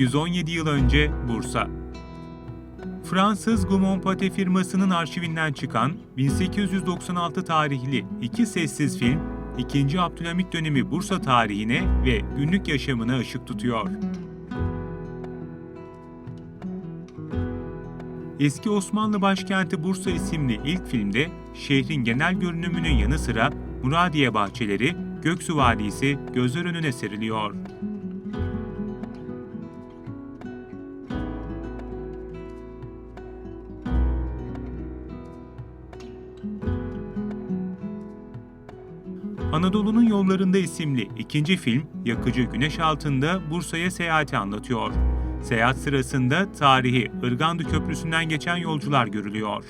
117 yıl önce Bursa. Fransız Gaumont firmasının arşivinden çıkan 1896 tarihli iki sessiz film, 2. Abdülhamit dönemi Bursa tarihine ve günlük yaşamına ışık tutuyor. Eski Osmanlı başkenti Bursa isimli ilk filmde şehrin genel görünümünün yanı sıra Muradiye bahçeleri, Göksu Vadisi gözler önüne seriliyor. Anadolu'nun Yollarında isimli ikinci film, yakıcı güneş altında Bursa'ya seyahati anlatıyor. Seyahat sırasında tarihi Irgandı Köprüsü'nden geçen yolcular görülüyor.